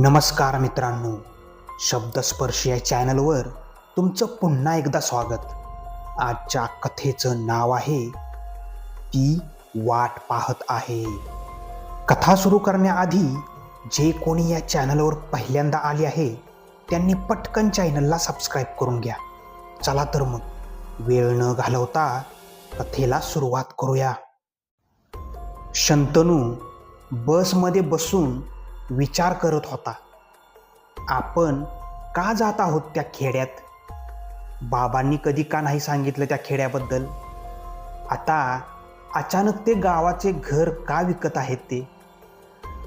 नमस्कार मित्रांनो शब्दस्पर्शी या चॅनलवर तुमचं पुन्हा एकदा स्वागत. आजच्या कथेचं नाव आहे ती वाट पाहत आहे. कथा सुरू करण्याआधी जे कोणी या चॅनलवर पहिल्यांदा आले आहे त्यांनी पटकन चॅनलला सबस्क्राईब करून घ्या. चला तर मग वेळ न घालवता कथेला सुरुवात करूया. शंतनू बसमध्ये बसून विचार करत होता. आपण का जात आहोत त्या खेड्यात? बाबांनी कधी का नाही सांगितलं त्या खेड्याबद्दल? आता अचानक ते गावाचे घर का विकत आहेत ते?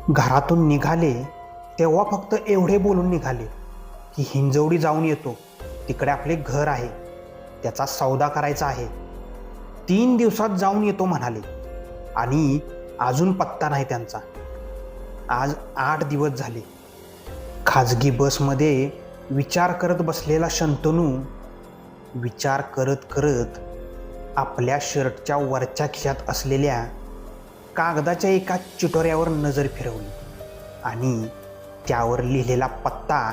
घरातून निघाले तेव्हा फक्त एवढे बोलून निघाले की हिंजवडी जाऊन येतो. तिकडे आपले घर आहे. त्याचा सौदा करायचा आहे. तीन दिवसात जाऊन येतो म्हणाले. आणि अजून पत्ता नाही त्यांचा. आज आठ दिवस झाले. खाजगी बसमध्ये विचार करत बसलेला शंतनू विचार करत करत आपल्या शर्टच्या वरच्या खिशात असलेल्या कागदाच्या एका चिटोऱ्यावर नजर फिरवली आणि त्यावर लिहिलेला पत्ता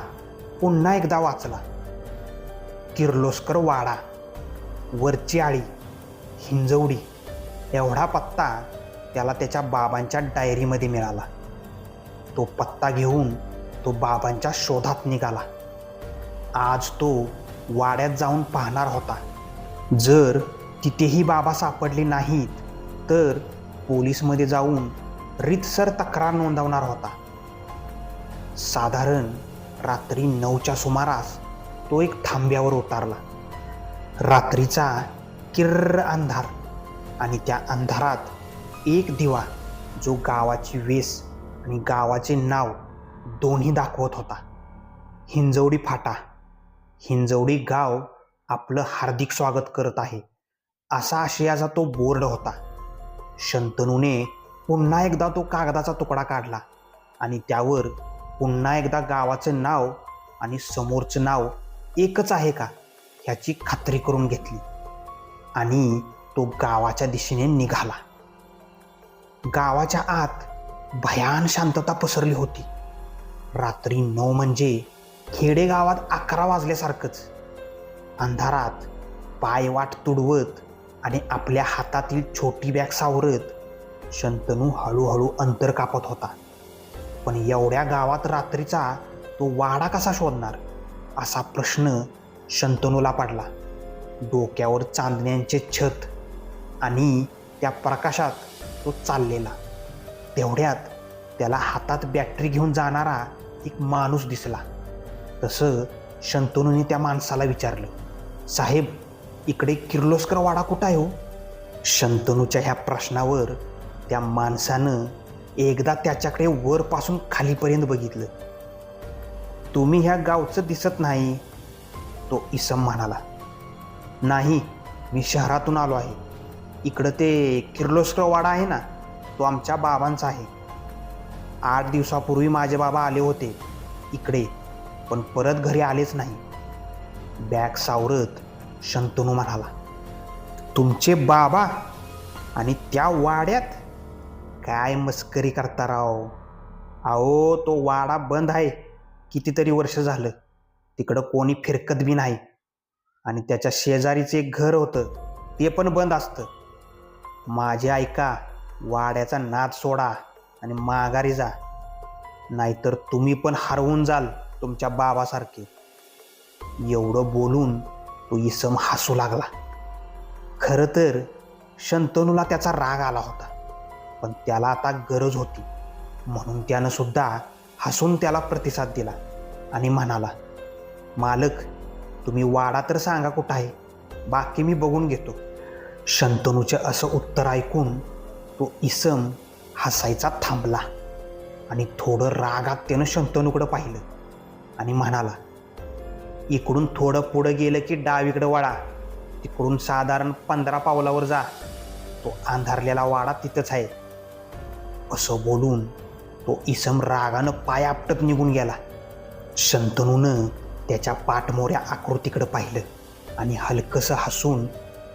पुन्हा एकदा वाचला. किर्लोस्कर वाडा वरची आळी हिंजवडी एवढा पत्ता त्याला त्याच्या बाबांच्या डायरीमध्ये मिळाला. तो पत्ता घेऊन तो बाबांच्या शोधात निघाला. आज तो वाड्यात जाऊन पाहणार होता. जर तिथेही बाबा सापडले नाहीत तर पोलीसमध्ये जाऊन रितसर तक्रार नोंदवणार होता. साधारण रात्री नऊच्या सुमारास तो एक थांब्यावर उतारला. रात्रीचा किर्र अंधार आणि त्या अंधारात एक दिवा जो गावाची वेस आणि गावाचे नाव दोन्ही दाखवत होता. हिंजवडी फाटा हिंजवडी गाव आपलं हार्दिक स्वागत करत आहे असा आशयाचा तो बोर्ड होता. शंतनूने पुन्हा एकदा तो कागदाचा तुकडा काढला आणि त्यावर पुन्हा एकदा गावाचं नाव आणि समोरचं नाव एकच आहे का ह्याची खात्री करून घेतली आणि तो गावाच्या दिशेने निघाला. गावाच्या आत भयान शांतता पसरली होती. रात्री नऊ म्हणजे खेडेगावात अकरा वाजल्यासारखंच. अंधारात पाय वाट तुडवत आणि आपल्या हातातील छोटी बॅग सावरत शंतनू हळूहळू अंतर कापत होता. पण एवढ्या गावात रात्रीचा तो वाडा कसा शोधणार? असा प्रश्न शंतनूला पडला. डोक्यावर चांदण्यांचे छत आणि त्या प्रकाशात तो चाललेला. तेवढ्यात त्याला हातात बॅटरी घेऊन जाणारा एक माणूस दिसला. तसं शंतनूने त्या माणसाला विचारलं साहेब इकडे किर्लोस्कर वाडा कुठं आहे हो? शंतनूच्या ह्या प्रश्नावर त्या माणसानं एकदा त्याच्याकडे वरपासून खालीपर्यंत बघितलं. तुम्ही ह्या गावचं दिसत नाही तो इसम म्हणाला. नाही मी शहरातून आलो आहे. इकडं ते किर्लोस्कर वाडा आहे ना तो आमच्या बाबांचा आहे. आठ दिवसापूर्वी माझे बाबा आले होते. इकडे. पण परत घरी आलेच नाही. बॅग सावरत शंतनू म्हणाला तुमचे बाबा आणि त्या वाड्यात काय मस्करी करता राव? अहो तो वाडा बंद आहे. कितीतरी वर्ष झालं. तिकडं कोणी फिरकत बी नाही. आणि त्याच्या शेजारीचं एक घर होतं. ते पण बंद असतं. माझे ऐका वाड्याचा नाद सोडा आणि माघारी जा. नाहीतर तुम्ही पण हरवून जाल तुमच्या बाबासारखे. एवढं बोलून तो इसम हसू लागला. खरं तर शंतनूला त्याचा राग आला होता पण त्याला आता गरज होती. म्हणून त्यानं सुद्धा हसून त्याला प्रतिसाद दिला आणि म्हणाला मालक तुम्ही वाडा तर सांगा कुठं आहे? बाकी मी बघून घेतो. शंतनूचे असं उत्तर ऐकून तो इसम हसायचा थांबला आणि थोडं रागात त्यानं शंतनूकडं पाहिलं आणि म्हणाला इकडून थोडं पुढं गेलं की डावीकडं वाडा तिकडून साधारण पंधरा पावलावर जा तो अंधारलेला वाडा तिथंच आहे. असं बोलून तो इसम रागानं पाय आपटत निघून गेला. शंतनूनं त्याच्या पाठमोऱ्या आकृतीकडं पाहिलं आणि हलकंसं हसून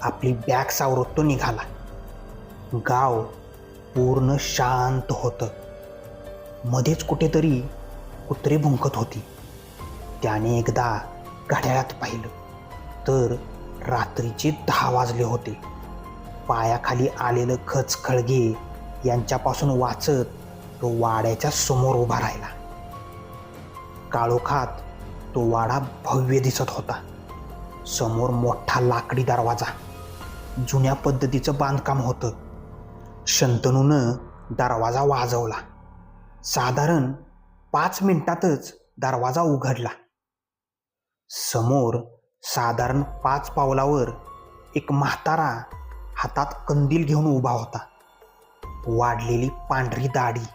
आपली बॅग सावरत तो निघाला. गाव पूर्ण शांत होतं. मध्येच कुठेतरी कुत्रे भुंकत होती. त्याने एकदा घड्याळात पाहिलं तर रात्रीचे दहा वाजले होते. पायाखाली आलेलं खच खळगे यांच्यापासून वाचत तो वाड्याच्या समोर उभा राहिला. काळोखात तो वाडा भव्य दिसत होता. समोर मोठा लाकडी दरवाजा. जुन्या पद्धतीचं बांधकाम होतं. शंतनूनं दरवाजा वाजवला. साधारण पाच मिनिटातच दरवाजा उघडला. समोर साधारण पाच पावलावर एक म्हातारा हातात कंदील घेऊन उभा होता. वाढलेली पांढरी दाढी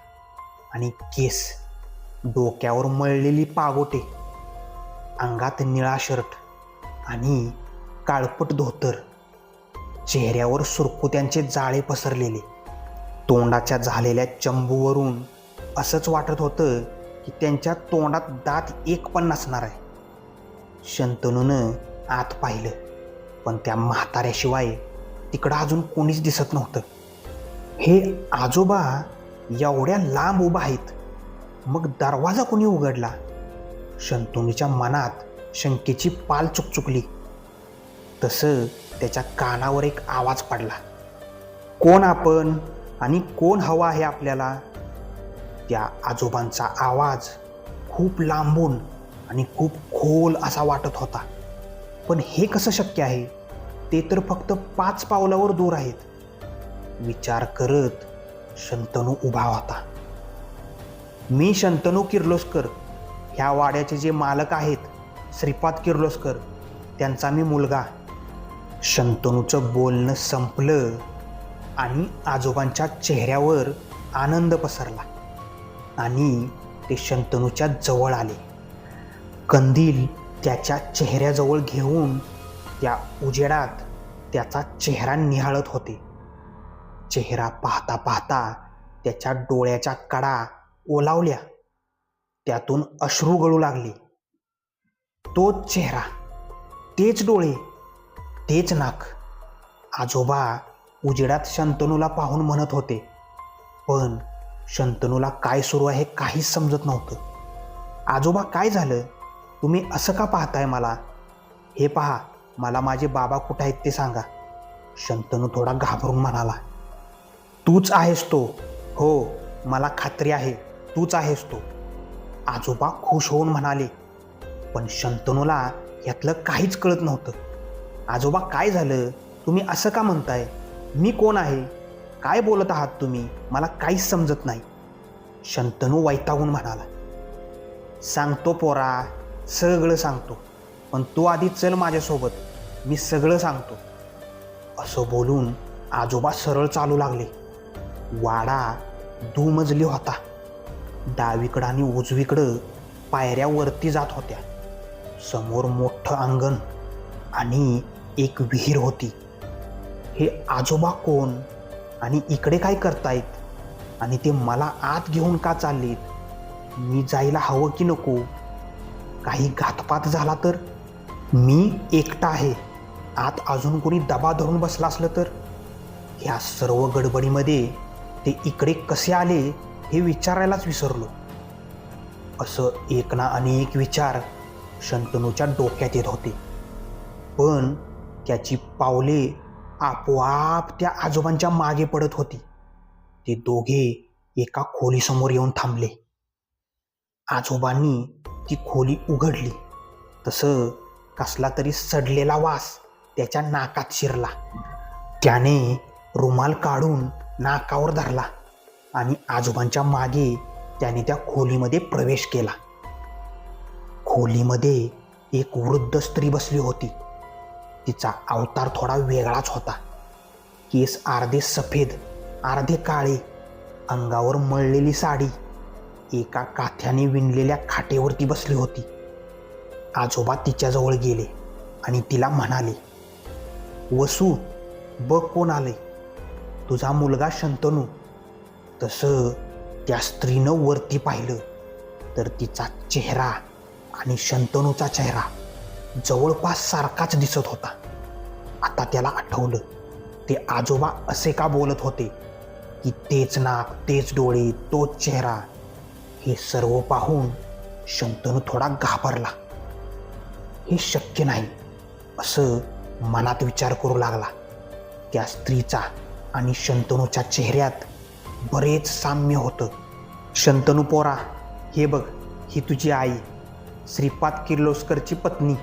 आणि केस डोक्यावर मळलेली पागोटे अंगात निळा शर्ट आणि काळपट धोतर. चेहऱ्यावर सुरकुत्यांचे जाळे पसरलेले. तोंडाच्या झालेल्या चंबूवरून असंच वाटत होतं की त्यांच्या तोंडात दात एक पण नसणार आहे. शंतनूनं आत पाहिलं पण त्या म्हाताऱ्याशिवाय तिकडं अजून कोणीच दिसत नव्हतं. हे आजोबा एवढ्या लांब उभा आहेत मग दरवाजा कोणी उघडला? शंतनूच्या मनात शंकेची पाल चुकचुकली. तसं त्याच्या कानावर एक आवाज पडला. कोण आपण? आणि कोण हवा आहे आपल्याला? त्या आजोबांचा आवाज खूप लांबून आणि खूप खोल असा वाटत होता. पण हे कसं शक्य आहे? ते तर फक्त पाच पावलावर दूर आहेत. विचार करत शंतनू उभा होता. मी शंतनू किर्लोस्कर. ह्या वाड्याचे जे मालक आहेत श्रीपाद किर्लोस्कर त्यांचा मी मुलगा. शंतनूचं बोलणं संपलं. आणि आजोबांच्या चेहऱ्यावर आनंद पसरला. आणि ते शंतनूच्या जवळ आले. कंदील त्याच्या चेहऱ्याजवळ घेऊन त्या उजेडात त्याचा चेहरा निहाळत होते. चेहरा पाहता पाहता त्याच्या डोळ्याच्या कडा ओलावल्या. त्यातून अश्रू गळू लागले. तोच चेहरा तेच डोळे तेच नाक. आजोबा उजेडात शंतनूला पाहून म्हणत होते. पण शंतनूला काय सुरू आहे काहीच समजत नव्हतं. आजोबा काय झालं? तुम्ही असं का पाहताय मला? हे पहा मला माझे बाबा कुठं आहेत ते सांगा. शंतनू थोडा घाबरून म्हणाला. तूच आहेस तो. हो मला खात्री आहे. तूच आहेस तो. आजोबा खुश होऊन म्हणाले. पण शंतनूला यातलं काहीच कळत नव्हतं. आजोबा काय झालं? तुम्ही असं का म्हणताय? मी कोण आहे? काय बोलत आहात तुम्ही? मला काहीच समजत नाही. शंतनू वैतागून म्हणाला सांगतो पोरा सगळं सांगतो. पण तू आधी चल माझ्यासोबत. मी सगळं सांगतो. असं बोलून आजोबा सरळ चालू लागले. वाडा दुमजली होता. डावीकडं आणि उजवीकडं पायऱ्या वरती जात होत्या. समोर मोठं अंगण आणि एक विहीर होती. हे आजोबा कोण? आणि इकडे काय करतायत? आणि ते मला आत घेऊन का चाललेत? मी जायला हवं की नको? काही घातपात झाला तर? मी एकटा आहे. आत अजून कोणी दबा धरून बसला असलं तर? ह्या सर्व गडबडीमध्ये ते इकडे कसे आले हे विचारायलाच विसरलो. असं एक ना अनेक विचार शंतनूच्या डोक्यात येत होते. पण त्याची पावले आपोआप त्या आजोबांच्या मागे पडत होती. ते दोघे एका खोलीसमोर येऊन थांबले. आजोबांनी ती खोली उघडली. तसं कसला तरी सडलेला वास त्याच्या नाकात शिरला. त्याने रुमाल काढून नाकावर धरला आणि आजोबांच्या मागे त्याने त्या खोलीमध्ये प्रवेश केला. खोलीमध्ये एक वृद्ध स्त्री बसली होती. तिचा अवतार थोडा वेगळाच होता. केस अर्धे सफेद अर्धे काळे अंगावर मळलेली साडी. एका काथ्याने विणलेल्या खाटेवरती बसली होती. आजोबा तिच्याजवळ गेले आणि तिला म्हणाले वसू बघ कोण आले तुझा मुलगा शंतनू. तसं त्या स्त्रीनं वरती पाहिलं तर तिचा चेहरा आणि शंतनूचा चेहरा जवळपास सारखाच दिसत होता. आता त्याला आठवलं. ते आजोबा असे का बोलत होते? की तेच नाक तेच डोळे तोच चेहरा हे सर्व पाहून शंतनू थोडा घाबरला. हे शक्य नाही असं मनात विचार करू लागला. त्या स्त्रीचा आणि शंतनूच्या चेहऱ्यात बरेच साम्य होतं. शंतनू पोरा हे बघ ही तुझी आई श्रीपाद किर्लोस्करची पत्नी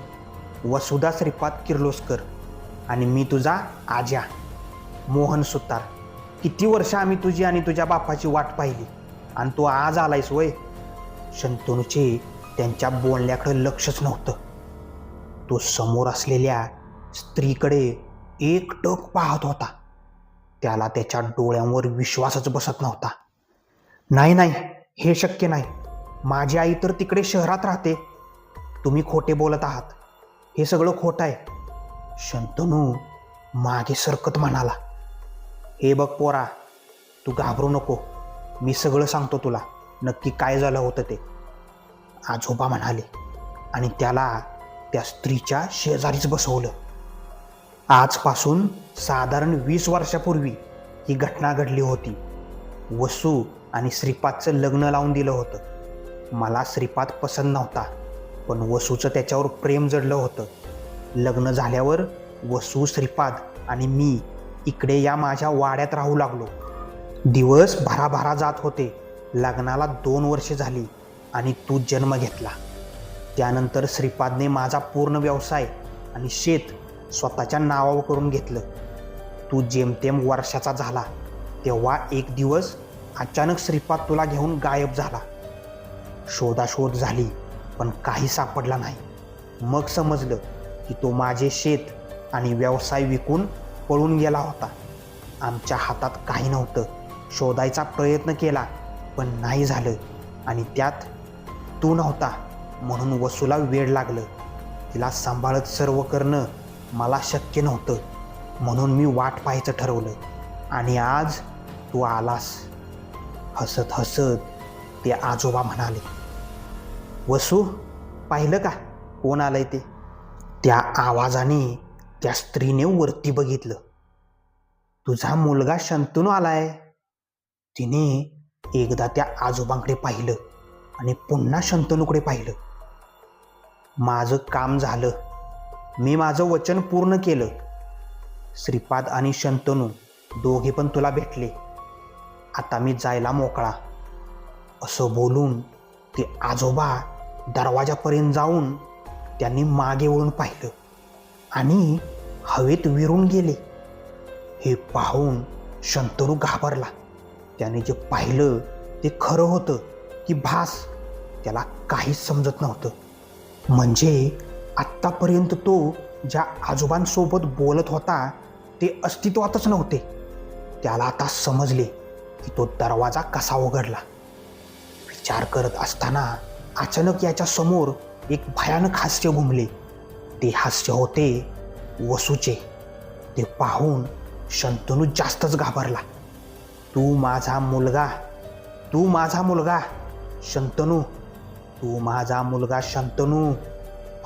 वसुधा श्रीपाद किर्लोस्कर. आणि मी तुझा आज्या मोहन सुतार. किती वर्ष आम्ही तुझी आणि तुझ्या बापाची वाट पाहिली. आणि तू आज आलायस वय. शंतनूचे त्यांच्या बोलण्याकडे लक्षच नव्हतं. तो समोर असलेल्या स्त्रीकडे एकटक पाहत होता. त्याला त्याच्या डोळ्यांवर विश्वासच बसत नव्हता. नाही नाही हे शक्य नाही. माझी आई तर तिकडे शहरात राहते. तुम्ही खोटे बोलत आहात. हे सगळं खोटं आहे. शंतनू मागे सरकत म्हणाला हे बघ पोरा तू घाबरू नको. मी सगळं सांगतो तुला. नक्की काय झालं होतं ते. आजोबा म्हणाले आणि त्याला त्या स्त्रीच्या शेजारीच बसवलं. आजपासून साधारण वीस वर्षापूर्वी ही घटना घडली होती. वसू आणि श्रीपादचं लग्न लावून दिलं होतं. मला श्रीपाद पसंत नव्हता पण वसूचं त्याच्यावर प्रेम जडलं होतं. लग्न झाल्यावर वसू श्रीपाद आणि मी इकडे या माझ्या वाड्यात राहू लागलो. दिवस भराभरा जात होते. लग्नाला दोन वर्षे झाली आणि तू जन्म घेतला. त्यानंतर श्रीपादने माझा पूर्ण व्यवसाय आणि शेत स्वतःच्या नावावर करून घेतलं. तू जेमतेम वर्षाचा झाला तेव्हा एक दिवस अचानक श्रीपाद तुला घेऊन गायब झाला. शोधाशोध झाली पण काही सापडला नाही. मग समजलं की तो माझे शेत आणि व्यवसाय विकून पळून गेला होता. आमच्या हातात काही नव्हतं. शोधायचा प्रयत्न केला पण नाही झालं. आणि त्यात तू नव्हता म्हणून वसूला वेळ लागलं. तिला सांभाळत सर्व करणं मला शक्य नव्हतं म्हणून मी वाट पाहायचं ठरवलं. आणि आज तू आलास. हसत हसत ते आजोबा म्हणाले वसू पाहिलं का? कोण आलंय ते? त्या आवाजाने त्या स्त्रीने वरती बघितलं. तुझा मुलगा शंतनू आलाय. तिने एकदा त्या आजोबांकडे पाहिलं आणि पुन्हा शंतनूकडे पाहिलं. माझं काम झालं. मी माझं वचन पूर्ण केलं. श्रीपाद आणि शंतनू दोघे पण तुला भेटले. आता मी जायला मोकळा. असं बोलून ते आजोबा दरवाजापर्यंत जाऊन त्यांनी मागे वळून पाहिलं आणि हवेत विरून गेले. हे पाहून शंतनू घाबरला. त्याने जे पाहिलं ते खरं होतं की भास त्याला काहीच समजत नव्हतं. म्हणजे आत्तापर्यंत तो ज्या आजोबांसोबत बोलत होता ते अस्तित्वातच नव्हते. त्याला आता समजले की तो दरवाजा कसा उघडला. विचार करत असताना अचानक याच्या समोर एक भयानक हास्य घुमले. ते हास्य होते वसूचे. ते पाहून शंतनू जास्तच घाबरला. तू माझा मुलगा. तू माझा मुलगा शंतनू. तू माझा मुलगा शंतनू.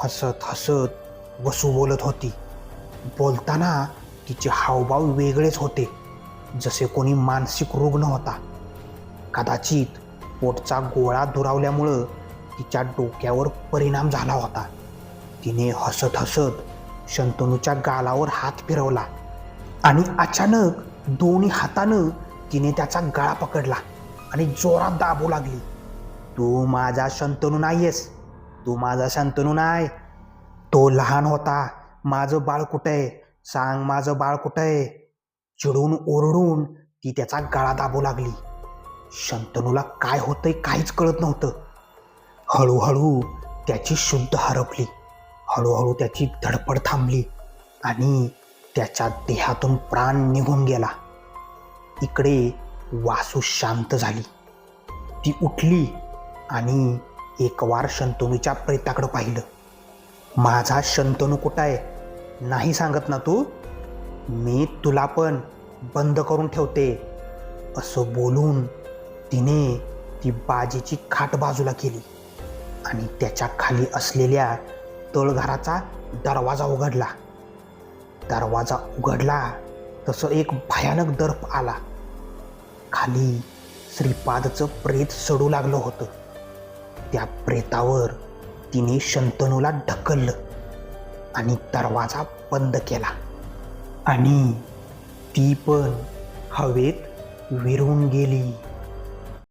हसत हसत वसू बोलत होती. बोलताना तिचे हावभाव वेगळेच होते जसे कोणी मानसिक रुग्ण होता. कदाचित पोटचा गोळा दुरावल्यामुळं तिच्या डोक्यावर परिणाम झाला होता. तिने हसत हसत शंतनूच्या गालावर हात फिरवला आणि अचानक दोन्ही हातानं तिने त्याचा गळा पकडला आणि जोरात दाबू लागली. तू माझा शंतनू नाहीयेस. तू माझा शंतनू नाही तो लहान होता. माझं बाळ कुठं आहे? सांग माझं बाळ कुठं आहे? चिडून ओरडून ती त्याचा गळा दाबू लागली. शंतनूला काय होतंय काहीच कळत नव्हतं. हळूहळू त्याची शुद्ध हरपली. हळूहळू त्याची धडपड थांबली आणि त्याच्या देहातून प्राण निघून गेला. इकडे वासू शांत झाली. ती उठली आणि एक वार शंतनूच्या प्रेताकडं पाहिलं. माझा शंतनू कुठं आहे? नाही सांगत ना तू? मी तुला पण बंद करून ठेवते. असं बोलून तिने ती बाजीची खाट बाजूला केली. आणि त्याच्याखाली असलेल्या तळघराचा दरवाजा उघडला. दरवाजा उघडला तसं एक भयानक दर्प आला. खाली श्रीपादचं प्रेत सडू लागलं होतं. त्या प्रेतावर तिने शंतनूला ढकललं आणि दरवाजा बंद केला. आणि ती पण हवेत विरून गेली.